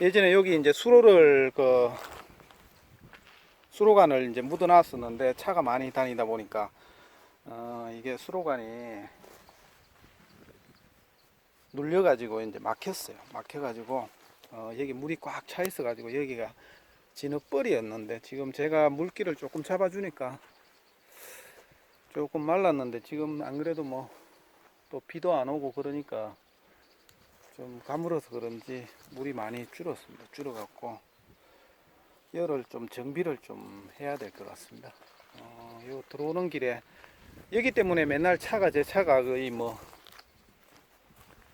예전에 여기 이제 수로를 그 수로관을 이제 묻어 놨었는데 차가 많이 다니다 보니까 어 이게 수로관이 눌려 가지고 이제 막혔어요. 막혀 가지고 어 여기 물이 꽉 차 있어 가지고 여기가 진흙벌이였는데 지금 제가 물기를 조금 잡아 주니까 조금 말랐는데 지금 안 그래도 뭐 또 비도 안 오고 그러니까 좀 가물어서 그런지 물이 많이 줄었습니다. 줄어갖고 열을 좀 정비를 좀 해야 될 것 같습니다. 어, 요 들어오는 길에 여기 때문에 맨날 차가 제 차가 거의 뭐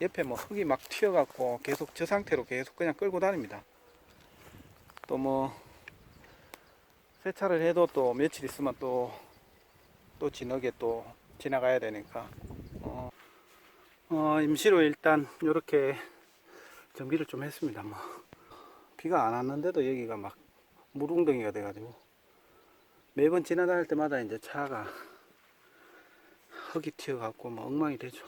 옆에 뭐 흙이 막 튀어갖고 계속 저 상태로 계속 그냥 끌고 다닙니다. 또 뭐 세차를 해도 또 며칠 있으면 또 또 진흙에 또 지나가야 되니까 어, 어, 임시로 일단 이렇게 정비를 좀 했습니다. 뭐 비가 안 왔는데도 여기가 막 물웅덩이가 돼가지고 매번 지나다닐 때마다 이제 차가 흙이 튀어갖고 뭐 엉망이 되죠.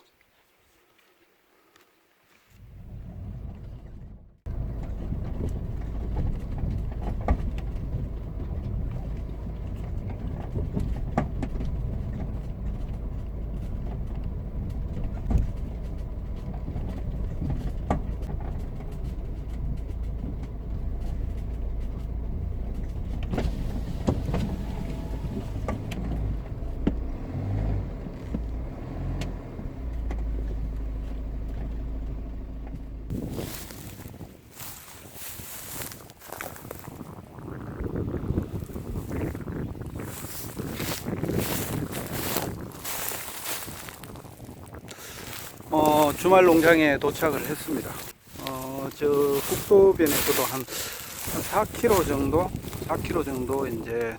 어, 주말 농장에 도착을 했습니다. 어, 저 국도변에서도 한, 한 4km 정도, 4km 정도 이제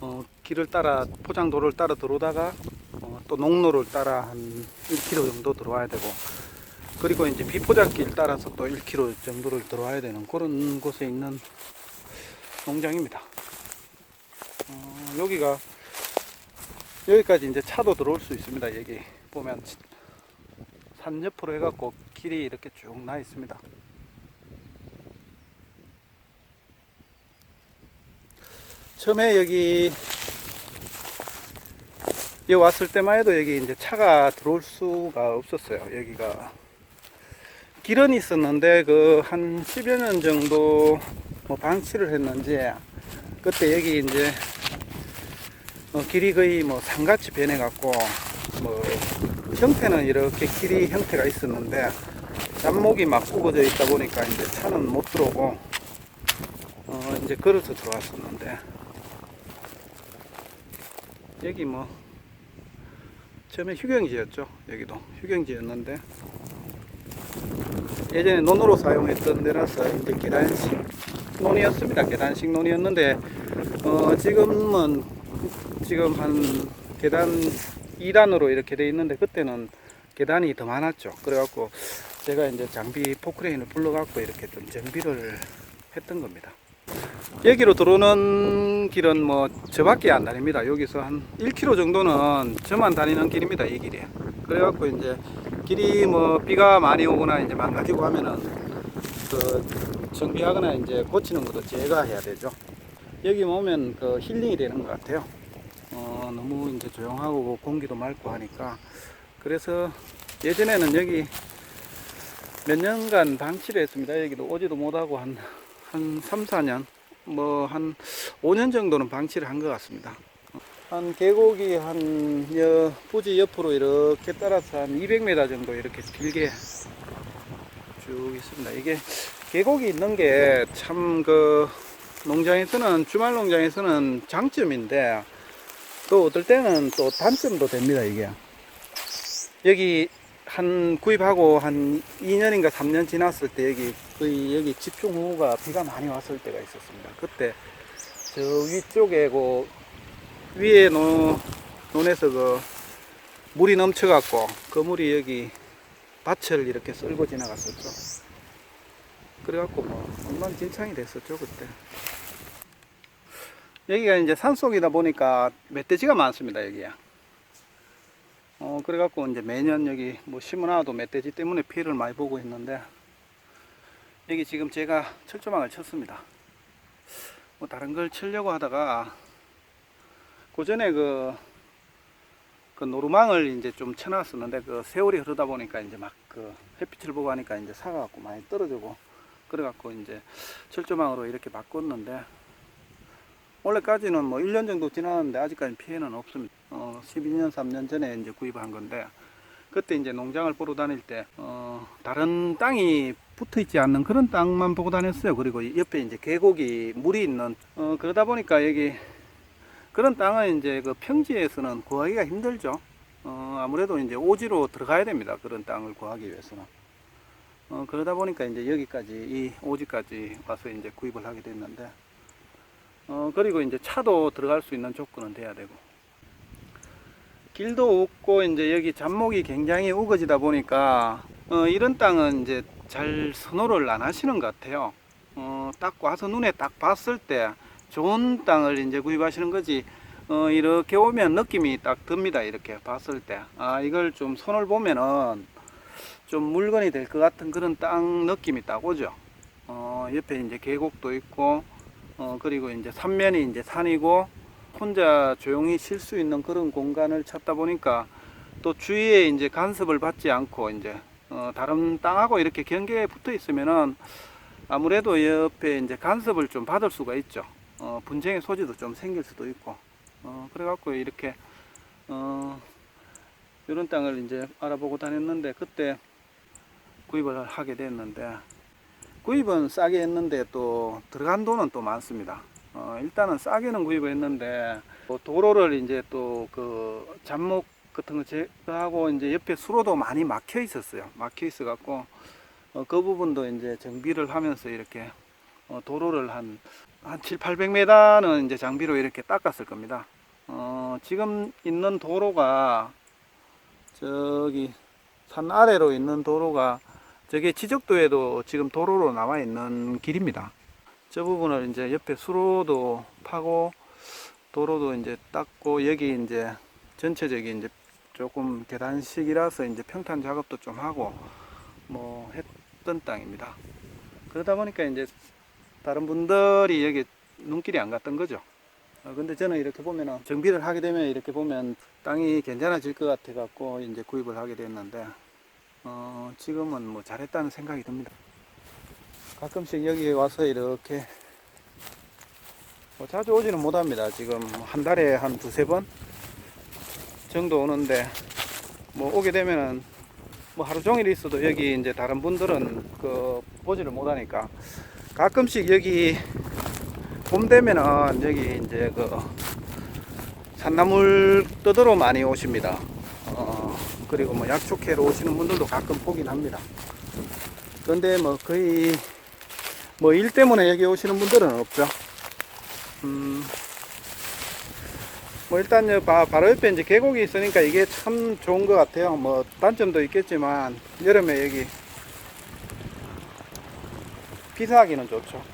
어, 길을 따라 포장도를 따라 들어오다가 어, 또 농로를 따라 한 1km 정도 들어와야 되고 그리고 이제 비포장길 따라서 또 1km 정도를 들어와야 되는 그런 곳에 있는 농장입니다. 어, 여기가 여기까지 이제 차도 들어올 수 있습니다. 여기 보면 산 옆으로 해갖고 길이 이렇게 쭉 나 있습니다. 처음에 여기 여기 왔을 때만 해도 여기 이제 차가 들어올 수가 없었어요. 여기가 길은 있었는데 그 한 10여 년 정도 뭐 방치를 했는지 그때 여기 이제 어, 길이 거의 뭐 산같이 변해갖고 뭐 형태는 이렇게 길이 형태가 있었는데 잡목이 막 구겨져 있다 보니까 이제 차는 못 들어오고 어 이제 걸어서 들어왔었는데. 여기 뭐 처음에 휴경지였죠 여기도. 휴경지였는데 예전에 논으로 사용했던 데라서 이제 계단식 논이었습니다. 계단식 논이었는데 어 지금은 지금 한 계단 2단으로 이렇게 돼 있는데 그때는 계단이 더 많았죠. 그래갖고 제가 이제 장비 포크레인을 불러갖고 이렇게 좀 정비를 했던 겁니다. 여기로 들어오는 길은 뭐 저밖에 안 다닙니다. 여기서 한 1km 정도는 저만 다니는 길입니다. 이 길이. 그래갖고 이제 길이 뭐 비가 많이 오거나 이제 망가지고 하면은 그 정비하거나 이제 고치는 것도 제가 해야 되죠. 여기 오면 그 힐링이 되는 것 같아요. 어, 너무 이제 조용하고 공기도 맑고 하니까 그래서 예전에는 여기 몇 년간 방치를 했습니다. 여기도 오지도 못하고 한, 한 3, 4년 뭐 한 5년 정도는 방치를 한 것 같습니다. 한 계곡이 한 여, 부지 옆으로 이렇게 따라서 한 200m 정도 이렇게 길게 쭉 있습니다. 이게 계곡이 있는 게 참 그 농장에서는 주말 농장에서는 장점인데 또 어떨 때는 또 단점도 됩니다 이게. 여기 한 구입하고 한 2년인가 3년 지났을 때 여기 거의 여기 집중호우가 비가 많이 왔을 때가 있었습니다. 그때 저 위쪽에 그 위에 논, 논에서 그 물이 넘쳐 갖고 그 물이 여기 밭을 이렇게 쓸고 지나갔었죠. 그래 갖고 뭐 엉망진창이 됐었죠 그때 여기가 이제 산속이다 보니까 멧돼지가 많습니다, 여기야. 어, 그래갖고 이제 매년 여기 뭐 심어놔도 멧돼지 때문에 피해를 많이 보고 있는데, 여기 지금 제가 철조망을 쳤습니다. 뭐 다른 걸 치려고 하다가 그 전에 그, 그 노루망을 이제 좀 쳐놨었는데 그 세월이 흐르다 보니까 이제 막 그 햇빛을 보고 하니까 이제 사가갖고 많이 떨어지고 그래갖고 이제 철조망으로 이렇게 바꿨는데 원래까지는 뭐 1년 정도 지났는데 아직까지 피해는 없습니다. 어, 12년, 3년 전에 이제 구입한 건데 그때 이제 농장을 보러 다닐 때 어, 다른 땅이 붙어 있지 않는 그런 땅만 보고 다녔어요. 그리고 옆에 이제 계곡이 물이 있는 어, 그러다 보니까 여기 그런 땅은 이제 그 평지에서는 구하기가 힘들죠. 어, 아무래도 이제 오지로 들어가야 됩니다. 그런 땅을 구하기 위해서는. 어, 그러다 보니까 이제 여기까지 이 오지까지 와서 이제 구입을 하게 됐는데 어, 그리고 이제 차도 들어갈 수 있는 조건은 돼야 되고 길도 없고 이제 여기 잡목이 굉장히 우거지다 보니까 어, 이런 땅은 이제 잘 선호를 안 하시는 것 같아요. 어, 딱 와서 눈에 딱 봤을 때 좋은 땅을 이제 구입하시는 거지. 어, 이렇게 오면 느낌이 딱 듭니다. 이렇게 봤을 때. 아, 이걸 좀 손을 보면은 좀 물건이 될 것 같은 그런 땅 느낌이 딱 오죠. 어, 옆에 이제 계곡도 있고, 어, 그리고 이제 삼면이 이제 산이고, 혼자 조용히 쉴 수 있는 그런 공간을 찾다 보니까 또 주위에 이제 간섭을 받지 않고 이제 어, 다른 땅하고 이렇게 경계에 붙어 있으면은 아무래도 옆에 이제 간섭을 좀 받을 수가 있죠. 어, 분쟁의 소지도 좀 생길 수도 있고. 어, 그래갖고 이렇게 어, 이런 땅을 이제 알아보고 다녔는데 그때 구입을 하게 됐는데 구입은 싸게 했는데 또 들어간 돈은 또 많습니다. 어, 일단은 싸게는 구입을 했는데 뭐 도로를 이제 또 그 잡목 같은 거 제거하고 이제 옆에 수로도 많이 막혀 있었어요. 막혀 있어 갖고 어, 그 부분도 이제 정비를 하면서 이렇게 어, 도로를 한, 한 7, 800m는 이제 장비로 이렇게 닦았을 겁니다. 어, 지금 있는 도로가 저기 산 아래로 있는 도로가 저게 지적도에도 지금 도로로 나와 있는 길입니다. 저 부분을 이제 옆에 수로도 파고 도로도 이제 닦고 여기 이제 전체적인 이제 조금 계단식이라서 이제 평탄 작업도 좀 하고 뭐 했던 땅입니다. 그러다 보니까 이제 다른 분들이 여기 눈길이 안 갔던 거죠. 어, 근데 저는 이렇게 보면은 정비를 하게 되면 이렇게 보면 땅이 괜찮아질 것 같아 갖고 이제 구입을 하게 됐는데 어, 지금은 뭐 잘했다는 생각이 듭니다. 가끔씩 여기 와서 이렇게 뭐 자주 오지는 못합니다. 지금 한 달에 한 두세 번 정도 오는데 뭐 오게 되면은 뭐 하루 종일 있어도 여기 이제 다른 분들은 그 보지를 못하니까 가끔씩 여기 봄 되면은 여기 이제 그 산나물 떠들어 많이 오십니다. 어, 그리고 뭐 약초캐로 오시는 분들도 가끔 보긴 합니다. 그런데 뭐 거의 뭐 일 때문에 여기 오시는 분들은 없죠. 음, 뭐 일단 여 바, 바로 옆에 이제 계곡이 있으니까 이게 참 좋은 것 같아요. 뭐 단점도 있겠지만 여름에 여기 피사하기는 좋죠.